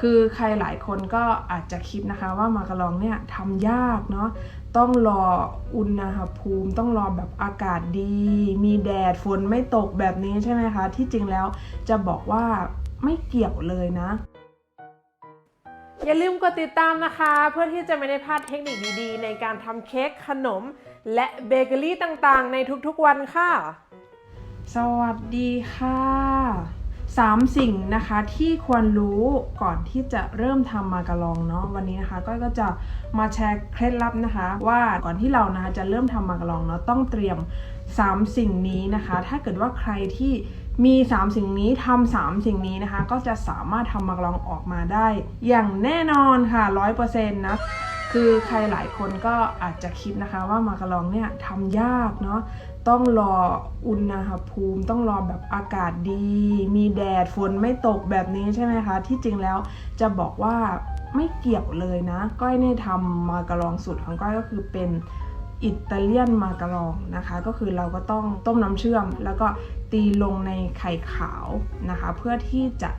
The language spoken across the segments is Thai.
คือใครหลายคนก็อาจจะคิดนะคะว่ามาการองเนี่ยทำยากเนาะต้องรออุณหภูมิ ต้องรอแบบอากาศดี มีแดดฝนไม่ตกแบบนี้ใช่ไหมคะ ที่จริงแล้วจะบอกว่าไม่เกี่ยวเลยนะ อย่าลืมกดติดตามนะคะ เพื่อที่จะไม่ได้พลาดเทคนิคดีๆ ในการทำเค้กขนม และเบเกอรี่ต่างๆ ในทุกๆวันค่ะ สวัสดีค่ะ สามสิ่งนะคะที่ควรรู้ก่อนที่จะเริ่มทำมาการองเนาะวันนี้นะคะก้อยก็จะมาแชร์เคล็ดลับนะคะ ว่าก่อนที่เรานะคะจะเริ่มทำมาการองเนาะต้องเตรียม 3 สิ่งนี้นะคะ ถ้าเกิดว่าใครที่มี 3 สิ่งนี้ทำ3สิ่งนี้นะคะ ก็จะสามารถทำมาการองออกมาได้ อย่างแน่นอนค่ะ 100%นะคือใครหลายคนก็อาจจะคิดนะคะว่ามาการองเนี่ยทำยากเนาะ ต้องรออุณหภูมิ ต้องรอแบบอากาศดี มีแดดฝนไม่ตกแบบนี้ใช่ไหมคะ ที่จริงแล้วจะบอกว่าไม่เกี่ยวเลยนะ ก้อยเนี่ยทำมาการองสูตรของก้อยก็คือเป็นอิตาเลียนมาการองนะคะ ก็คือเราก็ต้องต้มน้ำเชื่อม แล้วก็ตีลงในไข่ขาวนะคะ เพื่อที่จะ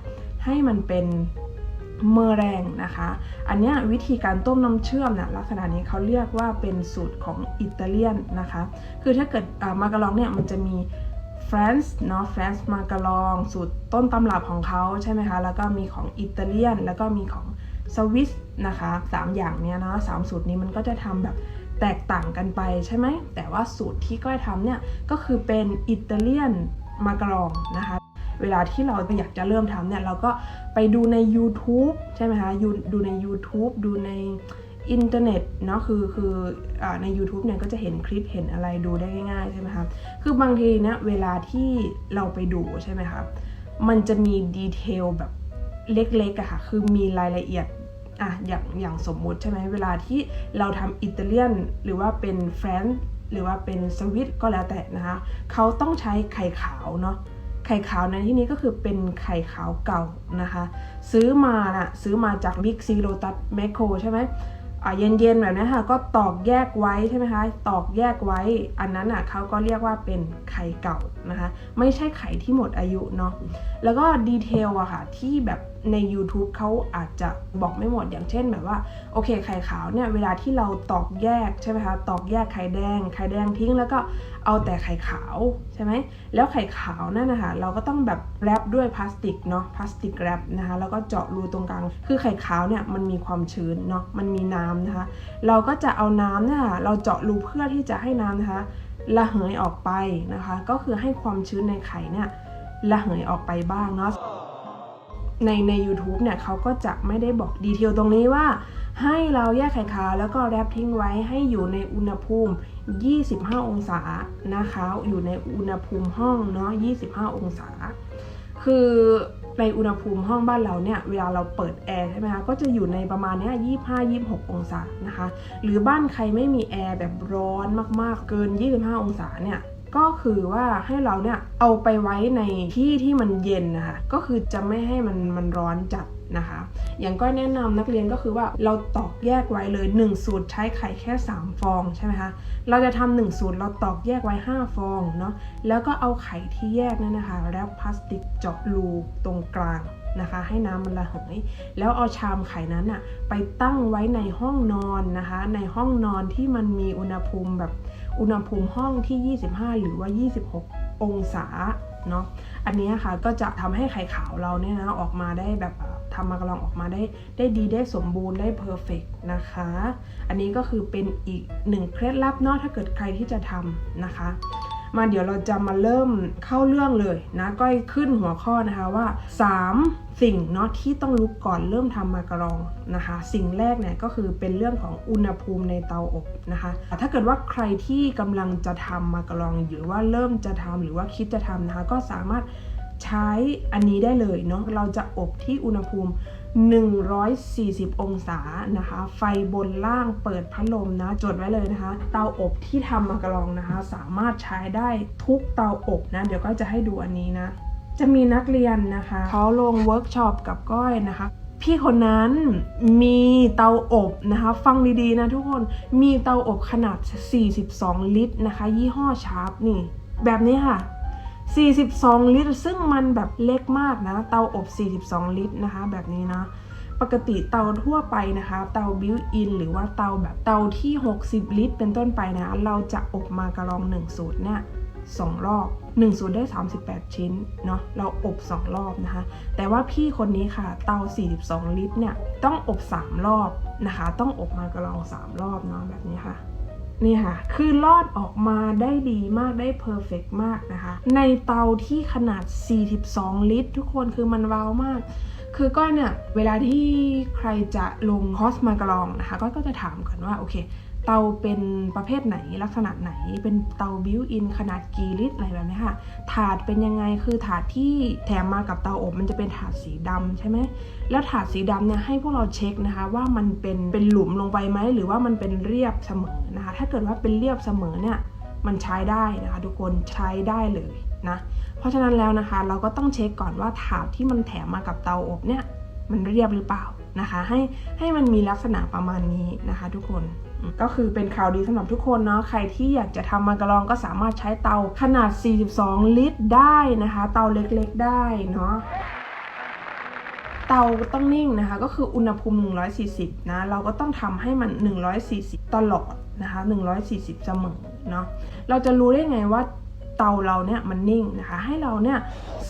ให้มันเป็น เมอแรงนะคะ อันนี้วิธีการต้มน้ำเชื่อมนะลักษณะนี้เขาเรียกว่าเป็นสูตรของอิตาเลียนนะคะ คือถ้าเกิดมาการองเนี่ยมันจะมีฟรานซ์เนาะฟรานซ์มาการองสูตรต้นตำรับของเขาใช่ไหมคะ แล้วก็มีของอิตาเลียน แล้วก็มีของสวิสนะคะสามอย่างเนี้ยนะสามสูตรนี้มันก็จะทำแบบแตกต่างกันไปใช่ไหม แต่ว่าสูตรที่ก้อยทำเนี่ยก็คือเป็นอิตาเลียนมาการองนะคะ เวลาที่เราอยากจะเริ่มทำเนี่ยเราก็ไปดูใน YouTube ใช่ไหมคะยูดูใน YouTube ดูในอินเทอร์เน็ตเนาะคือคืออใน YouTube เนี่ยก็จะเห็นคลิปเห็นอะไรดูได้ง่ายๆใช่ไหมคะคือบางทีเนี่ยเวลาที่เราไปดูใช่ไหมคะมันจะมีดีเทลแบบเล็กๆอะค่ะคือมีรายละเอียดอะอย่างอย่างสมมุติใช่ไหมเวลาที่เราทำอิตาเลียนหรือว่าเป็นแฟรนซ์หรือว่าเป็นสวิตก็แล้วแต่นะคะเขาต้องใช้ไข่ขาวเนาะ ไข่ขาวในที่นี้ก็คือเป็นไข่ขาวเก่านะคะ ซื้อมานะซื้อมาจากบิ๊กซีโรตัสแมคโครใช่ไหมอ่าเย็นๆแบบนี้ค่ะก็ตอกแยกไว้ใช่ไหมคะตอกแยกไว้ อันนั้นอะเขาก็เรียกว่าเป็นไข่เก่านะคะ ไม่ใช่ไข่ที่หมดอายุเนาะแล้วก็ดีเทลอะค่ะที่แบบ ใน YouTube เขาอาจจะบอกไม่หมดอย่างเช่นแบบว่าโอเคไข่ขาวเนี่ยเวลาที่เราตอกแยกใช่ไหมคะตอกแยกไข่แดง ไข่แดงทิ้งแล้วก็เอาแต่ไข่ขาวใช่ไหมแล้วไข่ขาวนั่นนะคะเราก็ต้องแบบแรปด้วยพลาสติกเนาะพลาสติกแรปนะคะแล้วก็เจาะรูตรงกลางคือไข่ขาวเนี่ยมันมีความชื้นเนาะมันมีน้ำนะคะเราก็จะเอาน้ำเนี่ยเราเจาะรูเพื่อที่จะให้น้ำนะคะระเหยออกไปนะคะ ก็คือให้ความชื้นในไข่เนี่ยระเหยออกไปบ้างเนาะ ในใน u t u b e เนี่ยเขาก็จะไม่ได้บอกดีเทลตรงนี้ว่า ให้เราแยกไข่ขาวแล้วก็แรปทิ้งไว้ให้อยู่ในอุณหภูมิ 25 องศานะคะ อยู่ในอุณหภูมิห้องเนาะ 25 องศา คือในอุณหภูมิห้องบ้านเราเนี่ยเวลาเราเปิดแอร์ใช่ไหมคะก็จะอยู่ในประมาณเนี้ย25 26องศานะคะ หรือบ้านใครไม่มีแอร์แบบร้อนมากๆ เกิน 25 องศาเนี่ย ก็คือว่าให้เราเนี่ยเอาไปไว้ในที่ที่มันเย็นนะคะ ก็คือจะไม่ให้มันมันร้อนจัดนะคะ อย่างก็แนะนำนักเรียนก็คือว่าเราตอกแยกไว้เลย 1 สูตรใช้ไข่แค่ 3 ฟองใช่ไหมคะ เราจะทำหนึ่งสูตรเราตอกแยกไว้ 5 ฟองเนาะ แล้วก็เอาไข่ที่แยกนั่นนะคะแรปพลาสติกเจาะรูตรงกลาง นะคะ ให้น้ำมันระเหย แล้วเอาชามไข่นั้นอะไปตั้งไว้ในห้องนอนนะคะ ในห้องนอนที่มันมีอุณหภูมิแบบอุณหภูมิห้องที่ 25 หรือว่า 26 องศาเนาะ อันนี้ค่ะก็จะทำให้ไข่ขาวเราเนี่ยนะออกมาได้แบบทำมากระลองออกมาได้ได้ดีได้สมบูรณ์ได้เพอร์เฟกนะคะ อันนี้ก็คือเป็นอีกหนึ่งเคล็ดลับเนาะถ้าเกิดใครที่จะทำนะคะ มาเดี๋ยวเราจะมาเริ่มเข้าเรื่องเลยนะก้อยขึ้นหัวข้อนะคะว่า 3 สิ่งเนาะที่ต้องรู้ก่อนเริ่มทำมากรองนะคะ สิ่งแรกเนี่ยก็คือเป็นเรื่องของอุณหภูมิในเตาอบนะคะ ถ้าเกิดว่าใครที่กำลังจะทำมากรองหรือว่าเริ่มจะทำหรือว่าคิดจะทำนะคะ ก็สามารถ ใช้อันนี้ได้เลยเนาะเราจะอบที่อุณหภูมิ 140 องศานะคะ ไฟบนล่างเปิดพัดลมนะ จดไว้เลยนะคะ เตาอบที่ทำมากระลองนะคะ สามารถใช้ได้ทุกเตาอบนะ เดี๋ยวก็จะให้ดูอันนี้นะ จะมีนักเรียนนะคะ เขาลงเวิร์กช็อปกับก้อยนะคะพี่คนนั้นมีเตาอบนะคะ ฟังดีๆนะทุกคนมีเตาอบขนาด 42 ลิตรนะคะ ยี่ห้อชาร์ปนี่ แบบนี้ค่ะ 42 ลิตร ซึ่งมันแบบเล็กมากนะ เตาอบ 42 ลิตรนะคะ แบบนี้นะ ปกติเตาทั่วไปนะคะ เตาบิวอินหรือว่าเตาแบบเตาที่ 60 ลิตร เป็นต้นไปนะ เราจะอบมากระลอง 1 สูตรเนี่ยสองรอบ1สูตรได้ 38 ชิ้นเนาะเราอบ 2 รอบนะคะ แต่ว่าพี่คนนี้ค่ะ เตา 42 ลิตรเนี่ยต้องอบ 3 รอบนะคะ ต้องอบมากระลอง 3 รอบเนาะแบบนี้ค่ะ นี่ค่ะ คือลอดออกมาได้ดีมากได้เพอร์เฟกมากนะคะ ในเตาที่ขนาด 42 ลิตร ทุกคนคือมันว้าวมาก คือก้อยเนี่ย เวลาที่ใครจะลงคอสมากรองนะคะ ก้อยก็จะถามก่อนว่า โอเค เตาเป็นประเภทไหนลักษณะไหน เป็นเตาบิวอินขนาดกี่ลิตรอะไรแบบนี้ค่ะ ถาดเป็นยังไงคือถาดที่แถมมากับเตาอบมันจะเป็นถาดสีดำใช่ไหมแล้วถาดสีดำเนี่ยให้พวกเราเช็คนะคะ ว่ามันเป็นเป็นหลุมลงไปไหมหรือว่ามันเป็นเรียบเสมอนะคะ ถ้าเกิดว่าเป็นเรียบเสมอเนี่ยมันใช้ได้นะคะ ทุกคนใช้ได้เลยนะ เพราะฉะนั้นแล้วนะคะ เราก็ต้องเช็คก่อนว่าถาดที่มันแถมมากับเตาอบเนี่ย มันเรียบหรือเปล่านะคะ ให้ให้มันมีลักษณะประมาณนี้นะคะ ทุกคนก็คือเป็นข่าวดีสำหรับทุกคนเนาะใครที่อยากจะทำมากะลองก็สามารถใช้เตาขนาด 42 ลิตรได้นะคะ เตาเล็กๆได้เนาะเตาต้องนิ่งนะคะ ก็คืออุณหภูมิ 140 นะ เราก็ต้องทำให้มัน 140 ตลอดนะคะ 140 เสมอเนาะเราจะรู้ได้ไงว่า เตาเราเนี่ยมันนิ่งนะคะ ให้เราเนี่ย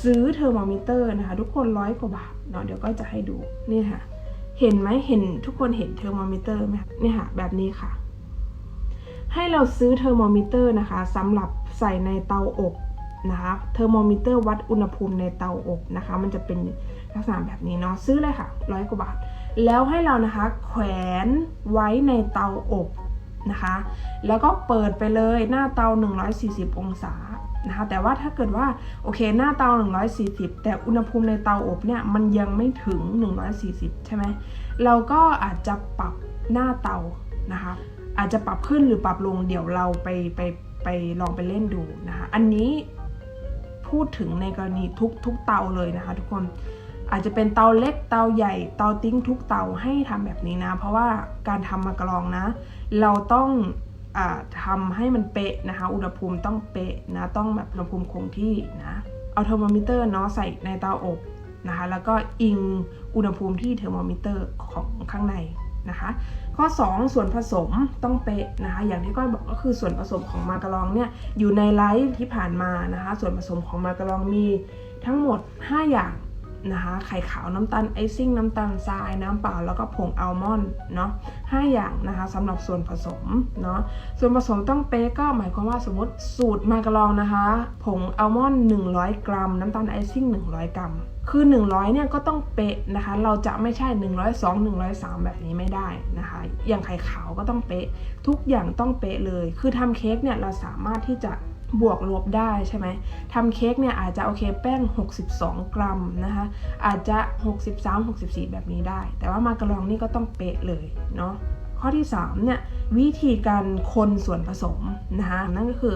ซื้อเทอร์โมมิเตอร์นะคะ ทุกคนร้อยกว่าบาทเนาะเดี๋ยวก็จะให้ดูนี่ค่ะ เห็นไหมเห็นทุกคนเห็นเทอร์โมมิเตอร์ไหมเนี่ยค่ะ แบบนี้ค่ะ ให้เราซื้อเทอร์โมมิเตอร์นะคะสำหรับใส่ในเตาอบนะคะเทอร์โมมิเตอร์วัดอุณหภูมิในเตาอบนะคะ มันจะเป็นลักษณะแบบนี้เนาะซื้อเลยค่ะร้อยกว่าบาท แล้วให้เรานะคะ แขวนไว้ในเตาอบนะคะ แล้วก็เปิดไปเลยหน้าเตา 140 องศา นะคะแต่ว่าถ้าเกิดว่าโอเคหน้าเตา 140 แต่อุณหภูมิในเตาอบเนี่ยมันยังไม่ถึง 140 ใช่ไหมเราก็อาจจะปรับหน้าเตานะคะอาจจะปรับขึ้นหรือปรับลงเดี๋ยวเราไปไปไปลองไปเล่นดูนะคะอันนี้พูดถึงในกรณีทุกทุกเตาเลยนะคะ ทุกคนอาจจะเป็นเตาเล็กเตาใหญ่เตาติ้งทุกเตาให้ทำแบบนี้นะ เพราะว่าการทำมากรองนะ เราต้อง ทำให้มันเป๊ะนะคะ อุณหภูมิต้องเป๊ะนะต้องแบบอุณหภูมิคงที่นะเอาเทอร์โมมิเตอร์เนาะใส่ในเตาอบนะคะ แล้วก็อิงอุณหภูมิที่เทอร์โมมิเตอร์ของข้างในนะคะ ข้อ 2 ส่วนผสมต้องเป๊ะนะคะ อย่างที่ก้อยบอกก็คือส่วนผสมของมากะลองเนี่ยอยู่ในไลฟ์ที่ผ่านมานะคะ ส่วนผสมของมากะลองมีทั้งหมด 5 อย่าง นะคะ ไข่ขาวน้ำตาลไอซิ่ง น้ำตาลทราย น้ำเปล่า แล้วก็ผงอัลมอนด์เนาะห้าอย่างนะคะสำหรับส่วนผสมเนาะ ส่วนผสมต้องเป๊ะก็หมายความว่าสมมติสูตรมากะลองนะคะ ผงอัลมอนด์100 กรัม น้ำตาลไอซิ่ง 100 กรัม คือ 100เนี่ยก็ต้องเป๊ะนะคะ เราจะไม่ใช่ 102 103 แบบนี้ไม่ได้นะคะ อย่างไข่ขาวก็ต้องเป๊ะ ทุกอย่างต้องเป๊ะเลย คือทำเค้กเนี่ยเราสามารถที่จะ บวกลบได้ใช่ไหมทำเค้กเนี่ยอาจจะโอเคแป้ง 62 กรัมนะคะอาจจะ 63 64 แบบนี้ได้ แต่ว่ามากระลองนี่ก็ต้องเป๊ะเลยเนาะข้อที่3เนี่ยวิธีการคนส่วนผสมนะคะนั่นก็คือ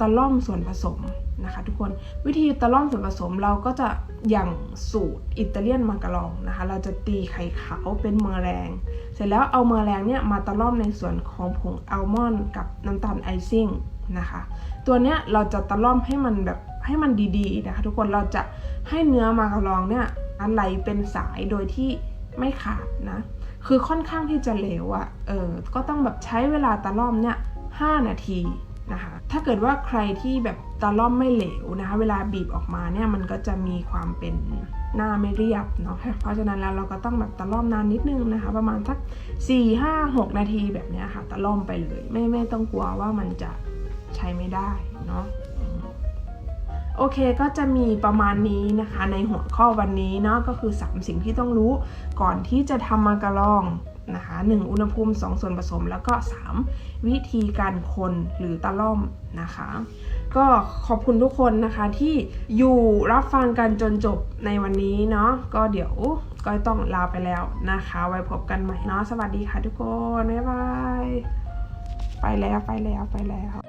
ตะล่อมส่วนผสมนะคะทุกคนวิธีตะล่อมส่วนผสมเราก็จะอย่างสูตรอิตาเลียนมากะลองนะคะเราจะตีไข่ขาวเป็นเมอแรง เสร็จแล้วเอาเมอแรงเนี่ยมาตะล่อมในส่วนของผงอัลมอนด์กับน้ำตาลไอซิ่ง นะคะ ตัวเนี้ยเราจะตะล่อมให้มันแบบให้มันดีๆนะคะทุกคนเราจะให้เนื้อมากะลองเนี่ยไหลเป็นสายโดยที่ไม่ขาดนะ คือค่อนข้างที่จะเหลวอะ่ะเออก็ต้องแบบใช้เวลาตะล่อมเนี่ย5นาทีนะคะถ้าเกิดว่าใครที่แบบตะล่อมไม่เหลวนะคะ เวลาบีบออกมาเนี่ยมันก็จะมีความเป็นหน้าไม่เรียบเนาะเพราะฉะนั้นแล้วเราก็ต้องแบบตะล่อมนานนิดนึงนะคะ ประมาณสัก4 5 6 นาทีแบบนี้ค่ะ ตะล่อมไปเลย ไม่ไม่ต้องกลัวว่ามันจะ ใช้ไม่ได้เนาะโอเคก็จะมีประมาณนี้นะคะในหัวข้อวันนี้เนาะก็คือ 3 สิ่งที่ต้องรู้ก่อนที่จะทำมากะลองนะคะ1อุณหภูมิ 2 ส่วนผสมแล้วก็ 3 วิธีการคนหรือตะล่อมนะคะ ก็ขอบคุณทุกคนนะคะที่อยู่รับฟังกันจนจบในวันนี้เนาะก็เดี๋ยวก็ต้องลาไปแล้วนะคะ ไว้พบกันใหม่เนาะสวัสดีค่ะทุกคน บ๊ายบาย ไปแล้วไปแล้วไปแล้ว